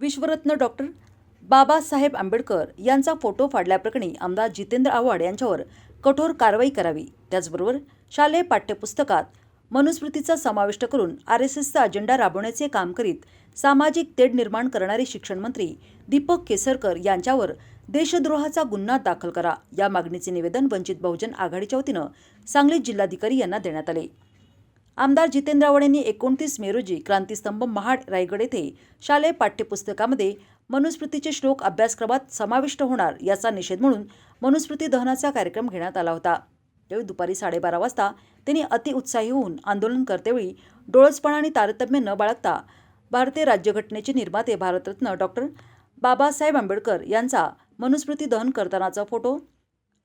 विश्वरत्न doctor Babasaheb Ambedkar यांचा photo फाडल्याप्रकरणी आमदार जितेंद्र आव्हाड यांच्यावर कठोर कारवाई करावी. त्याचबरोबर शालेय पाठ्यपुस्तकात मनुस्मृतीचा समाविष्ट करून आर एस एसचा अजेंडा राबवण्याचे काम करीत सामाजिक तेढ निर्माण करणारे शिक्षणमंत्री दीपक केसरकर यांच्यावर देशद्रोहाचा गुन्हा दाखल करा या मागणीचे निवेदन वंचित बहुजन आघाडीच्या वतीनं सांगली जिल्हाधिकारी यांना देण्यात आले. आमदार जितेंद्र आवडेंनी एकोणतीस मे रोजी क्रांतीस्तंभ महाड रायगड येथे शालेय पाठ्यपुस्तकामध्ये मनुस्मृतीचे श्लोक अभ्यासक्रमात समाविष्ट होणार याचा निषेध म्हणून मनुस्मृती दहनाचा कार्यक्रम घेण्यात आला होता. त्यावेळी दुपारी साडेबारा वाजता त्यांनी अतिउत्साही होऊन आंदोलन करतेवेळी डोळसपणा आणि तारतम्य न बाळगता भारतीय राज्यघटनेचे निर्माते भारतरत्न डॉक्टर बाबासाहेब आंबेडकर यांचा मनुस्मृती दहन करतानाचा फोटो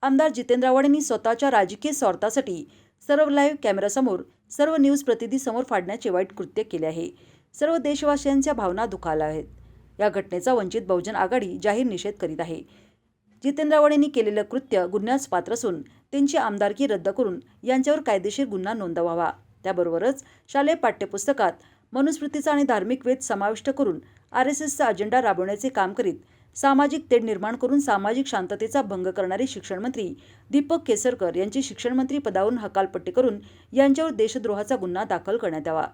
आमदार जितेंद्र आव्हाड यांनी स्वतःच्या राजकीय स्वार्थासाठी सर्व लाईव्ह कॅमेऱ्यासमोर सर्व न्यूज प्रतिनिधीसमोर फाडण्याचे वाईट कृत्य केले आहे. सर्व देशवासियांच्या भावना दुखावल्या आहेत. या घटनेचा वंचित बहुजन आघाडी जाहीर निषेध करीत आहे. जितेंद्र आव्हाड केलेलं कृत्य गुन्ह्यास पात्र असून त्यांची आमदारकी रद्द करून यांच्यावर कायदेशीर गुन्हा नोंदवावा. त्याबरोबरच शालेय पाठ्यपुस्तकात मनुस्मृतीचा आणि धार्मिक वेद समाविष्ट करून आर एस एसचा अजेंडा राबवण्याचे काम करीत सामाजिक तेढ निर्माण करून सामाजिक शांततेचा भंग करणारे शिक्षणमंत्री दीपक केसरकर यांची शिक्षणमंत्री पदावरून हकालपट्टी करून यांच्यावर देशद्रोहाचा गुन्हा दाखल करण्यात यावा.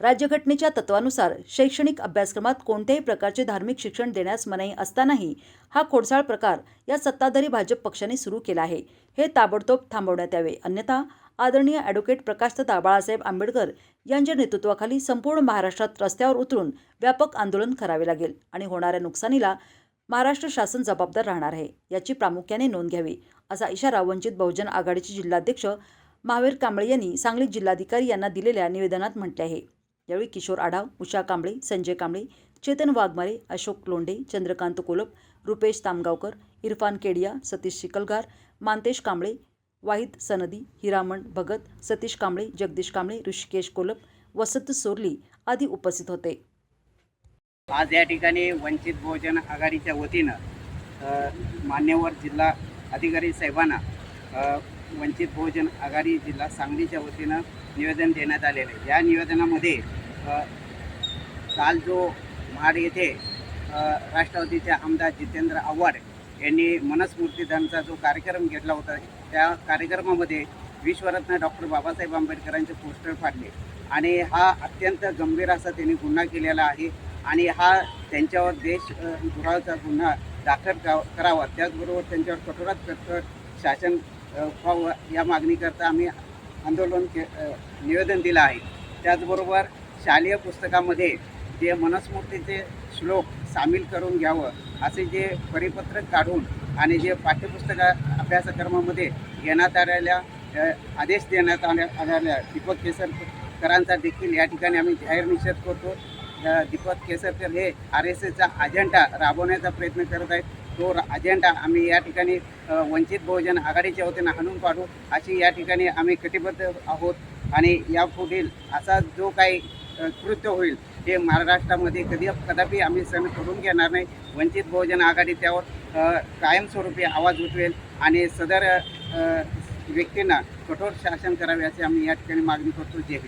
राज्यघटनेच्या तत्वानुसार शैक्षणिक अभ्यासक्रमात कोणत्याही प्रकारचे धार्मिक शिक्षण देण्यास मनाई असतानाही हा खोडसाळ प्रकार या सत्ताधारी भाजप पक्षाने सुरू केला आहे. हे ताबडतोब थांबवण्यात यावे. अन्यथा आदरणीय ॲडव्होकेट प्रकाशदादा बाळासाहेब आंबेडकर यांच्या नेतृत्वाखाली संपूर्ण महाराष्ट्रात रस्त्यावर उतरून व्यापक आंदोलन करावे लागेल आणि होणाऱ्या नुकसानीला महाराष्ट्र शासन जबाबदार राहणार आहे याची प्रामुख्याने नोंद घ्यावी असा इशारा वंचित बहुजन आघाडीचे जिल्हाध्यक्ष महावीर कांबळे यांनी सांगली जिल्हाधिकारी यांना दिलेल्या निवेदनात म्हटले आहे. यावेळी किशोर आढाव उषा कांबळे संजय कांबळे चेतन वाघमारे अशोक लोंढे चंद्रकांत कोलप रुपेश तामगावकर इरफान केडिया सतीश शिकलगार मानतेश कांबळे वाहिद सनदी हिरामण भगत सतीश कांबळे जगदीश कांबळे ऋषिकेश कोलप वसंत सोरली आदी उपस्थित होते. आज या ठिकाणी वंचित बहुजन आघाडीच्या वतीनं मान्यवर जिल्हा अधिकारी साहेबांना वंचित बहुजन आघाडी जिल्हा सांगलीच्या वतीनं निवेदन देण्यात आलेलं आहे. या निवेदनामध्ये काल जो महाड येथे राष्ट्रवादीचे आमदार जितेंद्र आव्हाड यांनी मनस्मूर्तीदानचा जो कार्यक्रम घेतला होता त्या कार्यक्रमामध्ये विश्वरत्न डॉक्टर बाबासाहेब आंबेडकरांचे पोस्टर फाडले. आणि हा अत्यंत गंभीर असा त्यांनी गुन्हा केलेला आहे आणि हा त्यांच्यावर देश दुराचा गुन्हा दाखल करावा त्याचबरोबर त्यांच्यावर कठोरात कठोर शासन व्हावं या मागणीकरता आम्ही आंदोलन के निवेदन दिलं आहे. त्याचबरोबर शालेय पुस्तकामध्ये जे मनुस्मृतीचे श्लोक सामील करून घ्यावं असे जे परिपत्रक काढून आणि जे पाठ्यपुस्तक अभ्यासक्रमामध्ये घेण्यात आलेल्या आदेश देण्यात आल्या आलेल्या दीपक केसरकरांचा देखील या ठिकाणी आम्ही जाहीर निषेध करतो. दीपक केसरकर हे आर एस एसचा अजेंडा राबवण्याचा प्रयत्न करत आहेत. तो अजेंडा आम्ही या ठिकाणी वंचित बहुजन आघाडीच्या वतीनं हाणून पाडू अशी या ठिकाणी आम्ही कटिबद्ध आहोत. आणि यापुढील असा जो काही कृत्य होईल ते महाराष्ट्रामध्ये कधी कदापि आम्ही सण करून घेणार नाही. वंचित बहुजन आघाडी त्यावर कायमस्वरूपी आवाज उठवेल आणि सदर व्यक्तींना कठोर शासन करावे अशी आम्ही या ठिकाणी मागणी करतो. जे